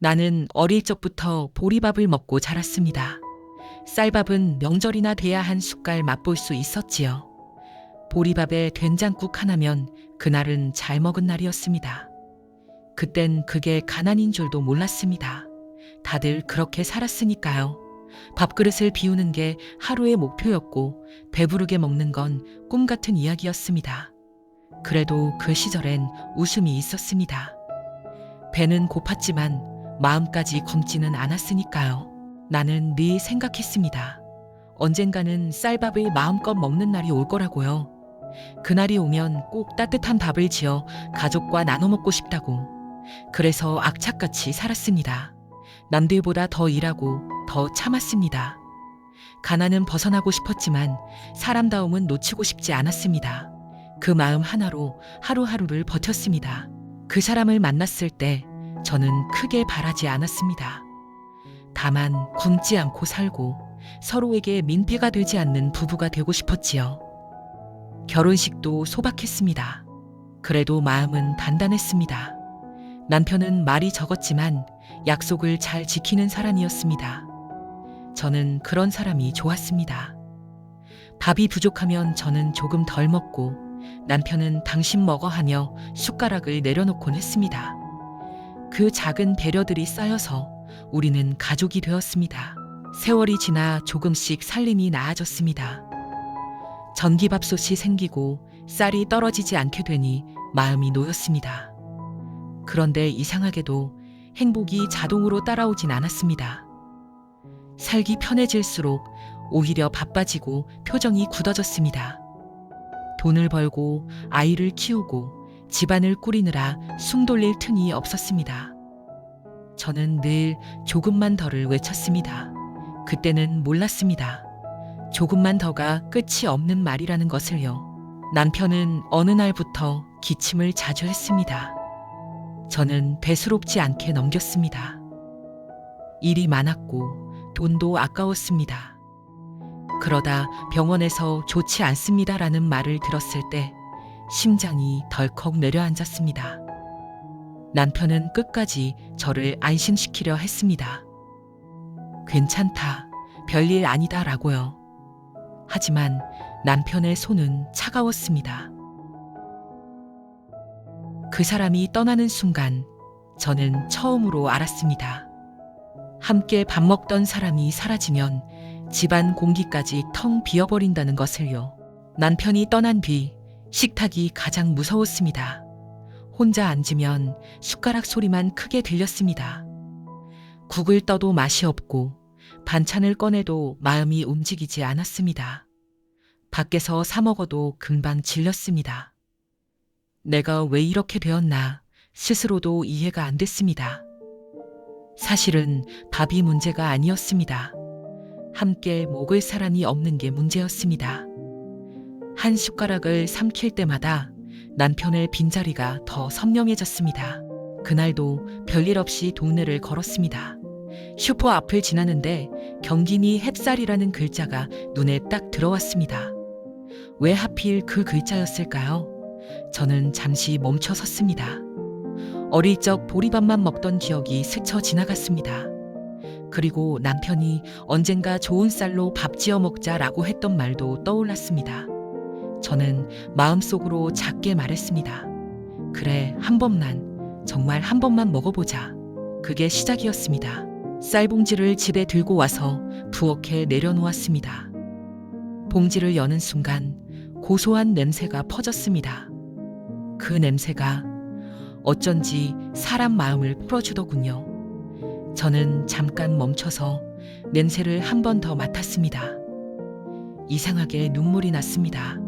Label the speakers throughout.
Speaker 1: 나는 어릴 적부터 보리밥을 먹고 자랐습니다. 쌀밥은 명절이나 돼야 한 숟갈 맛볼 수 있었지요. 보리밥에 된장국 하나면 그날은 잘 먹은 날이었습니다. 그땐 그게 가난인 줄도 몰랐습니다. 다들 그렇게 살았으니까요. 밥그릇을 비우는 게 하루의 목표였고 배부르게 먹는 건 꿈 같은 이야기였습니다. 그래도 그 시절엔 웃음이 있었습니다. 배는 고팠지만 마음까지 검지는 않았으니까요. 나는 늘 생각했습니다. 언젠가는 쌀밥을 마음껏 먹는 날이 올 거라고요. 그날이 오면 꼭 따뜻한 밥을 지어 가족과 나눠 먹고 싶다고. 그래서 악착같이 살았습니다. 남들보다 더 일하고 더 참았습니다. 가난은 벗어나고 싶었지만 사람다움은 놓치고 싶지 않았습니다. 그 마음 하나로 하루하루를 버텼습니다. 그 사람을 만났을 때 저는 크게 바라지 않았습니다. 다만 굶지 않고 살고 서로에게 민폐가 되지 않는 부부가 되고 싶었지요. 결혼식도 소박했습니다. 그래도 마음은 단단했습니다. 남편은 말이 적었지만 약속을 잘 지키는 사람이었습니다. 저는 그런 사람이 좋았습니다. 밥이 부족하면 저는 조금 덜 먹고 남편은 당신 먹어 하며 숟가락을 내려놓곤 했습니다. 그 작은 배려들이 쌓여서 우리는 가족이 되었습니다. 세월이 지나 조금씩 살림이 나아졌습니다. 전기밥솥이 생기고 쌀이 떨어지지 않게 되니 마음이 놓였습니다. 그런데 이상하게도 행복이 자동으로 따라오진 않았습니다. 살기 편해질수록 오히려 바빠지고 표정이 굳어졌습니다. 돈을 벌고 아이를 키우고 집안을 꾸리느라 숨 돌릴 틈이 없었습니다. 저는 늘 조금만 더를 외쳤습니다. 그때는 몰랐습니다. 조금만 더가 끝이 없는 말이라는 것을요. 남편은 어느 날부터 기침을 자주 했습니다. 저는 대수롭지 않게 넘겼습니다. 일이 많았고 돈도 아까웠습니다. 그러다 병원에서 좋지 않습니다라는 말을 들었을 때 심장이 덜컥 내려앉았습니다. 남편은 끝까지 저를 안심시키려 했습니다. 괜찮다. 별일 아니다 라고요. 하지만 남편의 손은 차가웠습니다. 그 사람이 떠나는 순간 저는 처음으로 알았습니다. 함께 밥 먹던 사람이 사라지면 집안 공기까지 텅 비어버린다는 것을요. 남편이 떠난 뒤 식탁이 가장 무서웠습니다. 혼자 앉으면 숟가락 소리만 크게 들렸습니다. 국을 떠도 맛이 없고 반찬을 꺼내도 마음이 움직이지 않았습니다. 밖에서 사 먹어도 금방 질렸습니다. 내가 왜 이렇게 되었나 스스로도 이해가 안 됐습니다. 사실은 밥이 문제가 아니었습니다. 함께 먹을 사람이 없는 게 문제였습니다. 한 숟가락을 삼킬 때마다 남편의 빈자리가 더 선명해졌습니다. 그날도 별일 없이 동네를 걸었습니다. 슈퍼 앞을 지나는데 경기니 햅쌀이라는 글자가 눈에 딱 들어왔습니다. 왜 하필 그 글자였을까요? 저는 잠시 멈춰 섰습니다. 어릴 적 보리밥만 먹던 기억이 스쳐 지나갔습니다. 그리고 남편이 언젠가 좋은 쌀로 밥 지어 먹자라고 했던 말도 떠올랐습니다. 저는 마음속으로 작게 말했습니다. 그래, 한 번만, 정말 한 번만 먹어보자. 그게 시작이었습니다. 쌀봉지를 집에 들고 와서 부엌에 내려놓았습니다. 봉지를 여는 순간 고소한 냄새가 퍼졌습니다. 그 냄새가 어쩐지 사람 마음을 풀어주더군요. 저는 잠깐 멈춰서 냄새를 한 번 더 맡았습니다. 이상하게 눈물이 났습니다.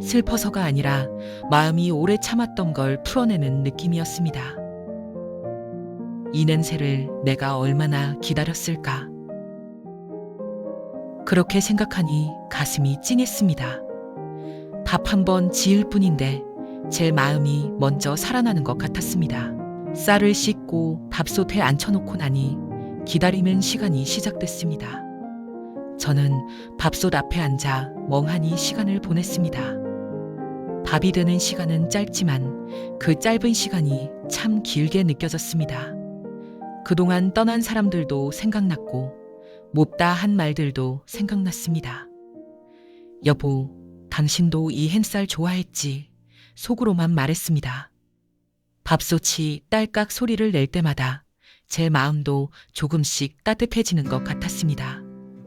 Speaker 1: 슬퍼서가 아니라 마음이 오래 참았던 걸 풀어내는 느낌이었습니다. 이 냄새를 내가 얼마나 기다렸을까. 그렇게 생각하니 가슴이 찡했습니다. 밥 한 번 지을 뿐인데 제 마음이 먼저 살아나는 것 같았습니다. 쌀을 씻고 밥솥에 앉혀놓고 나니 기다리는 시간이 시작됐습니다. 저는 밥솥 앞에 앉아 멍하니 시간을 보냈습니다. 밥이 되는 시간은 짧지만 그 짧은 시간이 참 길게 느껴졌습니다. 그동안 떠난 사람들도 생각났고, 몹다 한 말들도 생각났습니다. 여보, 당신도 이 햄쌀 좋아했지. 속으로만 말했습니다. 밥솥이 딸깍 소리를 낼 때마다 제 마음도 조금씩 따뜻해지는 것 같았습니다.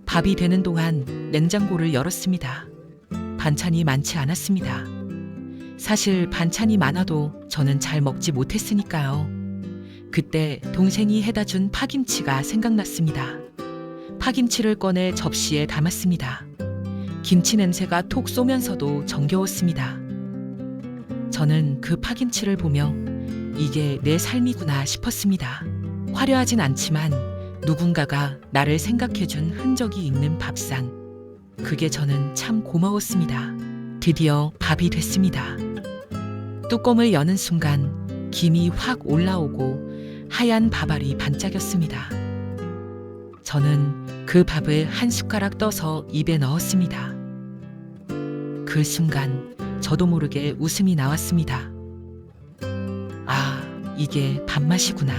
Speaker 1: 밥이 되는 동안 냉장고를 열었습니다. 반찬이 많지 않았습니다. 사실 반찬이 많아도 저는 잘 먹지 못했으니까요. 그때 동생이 해다 준 파김치가 생각났습니다. 파김치를 꺼내 접시에 담았습니다. 김치 냄새가 톡 쏘면서도 정겨웠습니다. 저는 그 파김치를 보며 이게 내 삶이구나 싶었습니다. 화려하진 않지만 누군가가 나를 생각해준 흔적이 있는 밥상. 그게 저는 참 고마웠습니다. 드디어 밥이 됐습니다. 뚜껑을 여는 순간 김이 확 올라오고 하얀 밥알이 반짝였습니다. 저는 그 밥을 한 숟가락 떠서 입에 넣었습니다. 그 순간 저도 모르게 웃음이 나왔습니다. 아, 이게 밥맛이구나.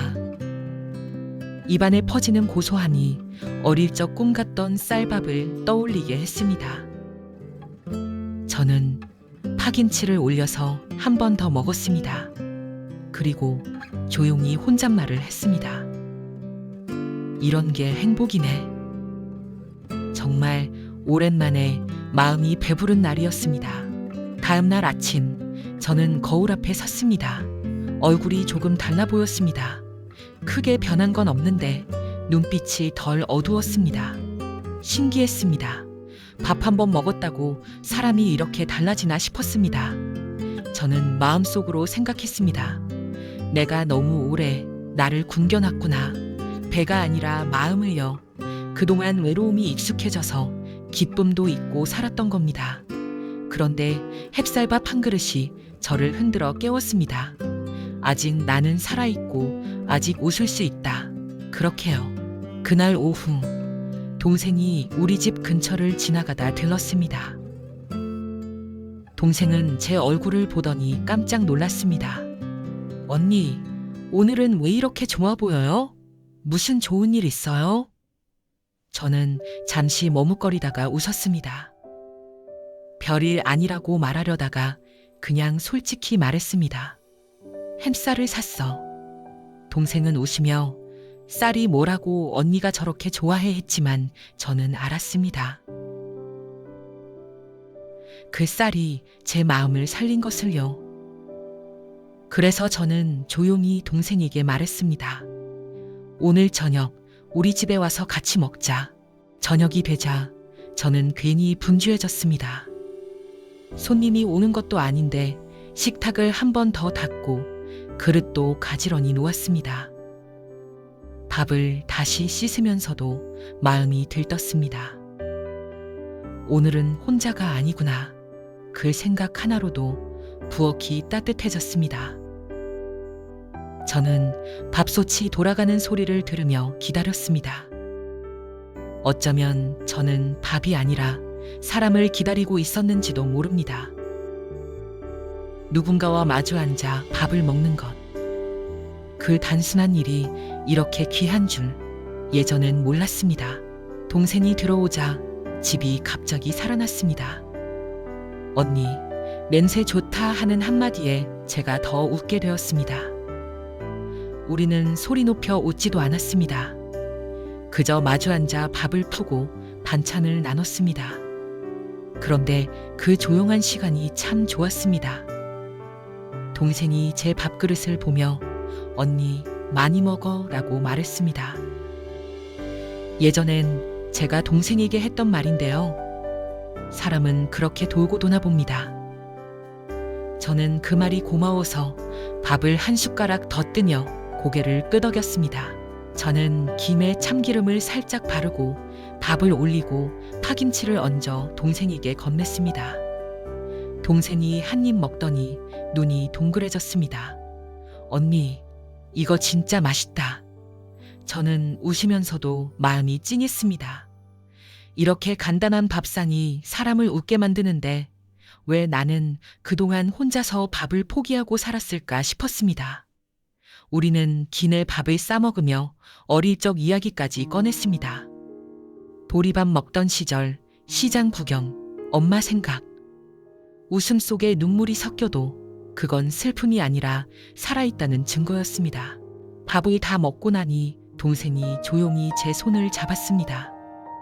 Speaker 1: 입안에 퍼지는 고소함이 어릴 적 꿈 같던 쌀밥을 떠올리게 했습니다. 저는 파김치를 올려서 한 번 더 먹었습니다. 그리고 조용히 혼잣말을 했습니다. 이런 게 행복이네. 정말 오랜만에 마음이 배부른 날이었습니다. 다음 날 아침, 저는 거울 앞에 섰습니다. 얼굴이 조금 달라 보였습니다. 크게 변한 건 없는데 눈빛이 덜 어두웠습니다. 신기했습니다. 밥 한 번 먹었다고 사람이 이렇게 달라지나 싶었습니다. 저는 마음속으로 생각했습니다. 내가 너무 오래 나를 굶겨놨구나. 배가 아니라 마음을요. 그동안 외로움이 익숙해져서 기쁨도 잊고 살았던 겁니다. 그런데 햅쌀밥 한 그릇이 저를 흔들어 깨웠습니다. 아직 나는 살아있고 아직 웃을 수 있다. 그렇게요. 그날 오후 동생이 우리 집 근처를 지나가다 들렀습니다. 동생은 제 얼굴을 보더니 깜짝 놀랐습니다. 언니, 오늘은 왜 이렇게 좋아 보여요? 무슨 좋은 일 있어요? 저는 잠시 머뭇거리다가 웃었습니다. 별일 아니라고 말하려다가 그냥 솔직히 말했습니다. 햄쌀을 샀어. 동생은 웃으며 쌀이 뭐라고 언니가 저렇게 좋아해 했지만 저는 알았습니다. 그 쌀이 제 마음을 살린 것을요. 그래서 저는 조용히 동생에게 말했습니다. 오늘 저녁 우리 집에 와서 같이 먹자. 저녁이 되자 저는 괜히 분주해졌습니다. 손님이 오는 것도 아닌데 식탁을 한 번 더 닫고 그릇도 가지런히 놓았습니다. 밥을 다시 씻으면서도 마음이 들떴습니다. 오늘은 혼자가 아니구나. 그 생각 하나로도 부엌이 따뜻해졌습니다. 저는 밥솥이 돌아가는 소리를 들으며 기다렸습니다. 어쩌면 저는 밥이 아니라 사람을 기다리고 있었는지도 모릅니다. 누군가와 마주 앉아 밥을 먹는 것. 그 단순한 일이 이렇게 귀한 줄 예전엔 몰랐습니다. 동생이 들어오자 집이 갑자기 살아났습니다. 언니, 냄새 좋다 하는 한마디에 제가 더 웃게 되었습니다. 우리는 소리 높여 웃지도 않았습니다. 그저 마주 앉아 밥을 푸고 반찬을 나눴습니다. 그런데 그 조용한 시간이 참 좋았습니다. 동생이 제 밥그릇을 보며 언니 많이 먹어 라고 말했습니다. 예전엔 제가 동생에게 했던 말인데요. 사람은 그렇게 돌고 도나 봅니다. 저는 그 말이 고마워서 밥을 한 숟가락 더 뜨며 고개를 끄덕였습니다. 저는 김에 참기름을 살짝 바르고 밥을 올리고 파김치를 얹어 동생에게 건넸습니다. 동생이 한 입 먹더니 눈이 동그래졌습니다. 언니, 이거 진짜 맛있다. 저는 웃으면서도 마음이 찡했습니다. 이렇게 간단한 밥상이 사람을 웃게 만드는데 왜 나는 그동안 혼자서 밥을 포기하고 살았을까 싶었습니다. 우리는 기내 밥을 싸먹으며 어릴 적 이야기까지 꺼냈습니다. 보리밥 먹던 시절, 시장 구경, 엄마 생각. 웃음 속에 눈물이 섞여도 그건 슬픔이 아니라 살아있다는 증거였습니다. 밥을 다 먹고 나니 동생이 조용히 제 손을 잡았습니다.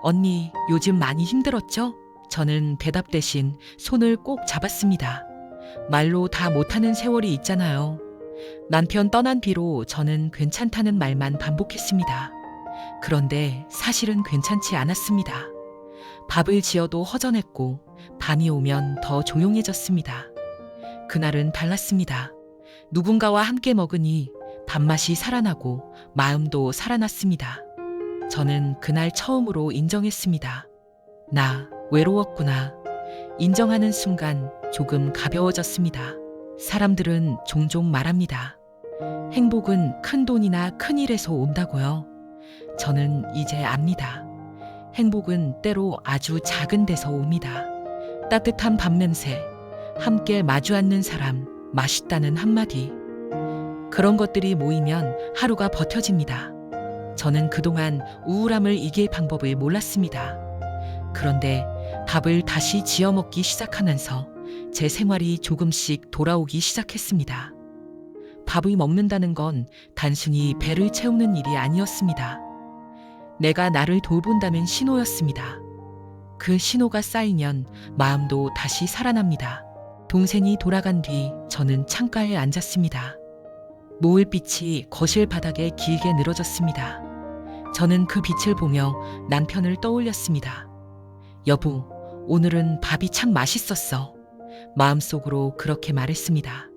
Speaker 1: 언니, 요즘 많이 힘들었죠? 저는 대답 대신 손을 꼭 잡았습니다. 말로 다 못하는 세월이 있잖아요. 남편 떠난 뒤로 저는 괜찮다는 말만 반복했습니다. 그런데 사실은 괜찮지 않았습니다. 밥을 지어도 허전했고 밤이 오면 더 조용해졌습니다. 그날은 달랐습니다. 누군가와 함께 먹으니 밥맛이 살아나고 마음도 살아났습니다. 저는 그날 처음으로 인정했습니다. 나 외로웠구나. 인정하는 순간 조금 가벼워졌습니다. 사람들은 종종 말합니다. 행복은 큰 돈이나 큰 일에서 온다고요. 저는 이제 압니다. 행복은 때로 아주 작은 데서 옵니다. 따뜻한 밥 냄새, 함께 마주 앉는 사람, 맛있다는 한마디. 그런 것들이 모이면 하루가 버텨집니다. 저는 그동안 우울함을 이길 방법을 몰랐습니다. 그런데 밥을 다시 지어 먹기 시작하면서 제 생활이 조금씩 돌아오기 시작했습니다. 밥을 먹는다는 건 단순히 배를 채우는 일이 아니었습니다. 내가 나를 돌본다는 신호였습니다. 그 신호가 쌓이면 마음도 다시 살아납니다. 동생이 돌아간 뒤 저는 창가에 앉았습니다. 노을빛이 거실 바닥에 길게 늘어졌습니다. 저는 그 빛을 보며 남편을 떠올렸습니다. 여보, 오늘은 밥이 참 맛있었어. 마음속으로 그렇게 말했습니다.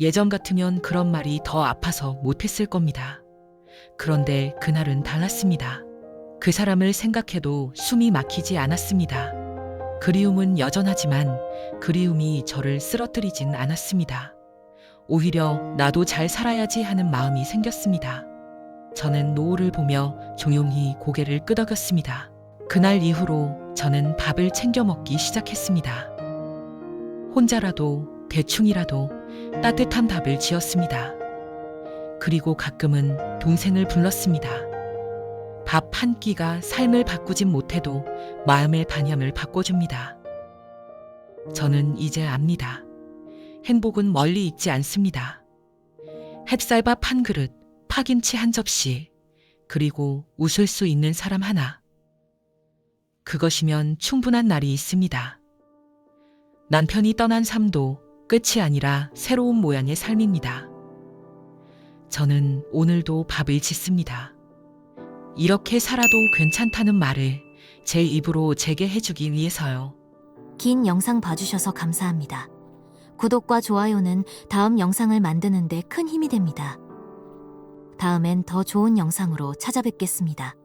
Speaker 1: 예전 같으면 그런 말이 더 아파서 못했을 겁니다. 그런데 그날은 달랐습니다. 그 사람을 생각해도 숨이 막히지 않았습니다. 그리움은 여전하지만 그리움이 저를 쓰러뜨리진 않았습니다. 오히려 나도 잘 살아야지 하는 마음이 생겼습니다. 저는 노을을 보며 조용히 고개를 끄덕였습니다. 그날 이후로 저는 밥을 챙겨 먹기 시작했습니다. 혼자라도 대충이라도 따뜻한 밥을 지었습니다. 그리고 가끔은 동생을 불렀습니다. 밥 한 끼가 삶을 바꾸진 못해도 마음의 반염을 바꿔줍니다. 저는 이제 압니다. 행복은 멀리 있지 않습니다. 햇살밥 한 그릇, 파김치 한 접시, 그리고 웃을 수 있는 사람 하나. 그것이면 충분한 날이 있습니다. 남편이 떠난 삶도 끝이 아니라 새로운 모양의 삶입니다. 저는 오늘도 밥을 짓습니다. 이렇게 살아도 괜찮다는 말을 제 입으로 제게 해주기 위해서요.
Speaker 2: 긴 영상 봐주셔서 감사합니다. 구독과 좋아요는 다음 영상을 만드는데 큰 힘이 됩니다. 다음엔 더 좋은 영상으로 찾아뵙겠습니다.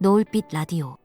Speaker 2: 노을빛 라디오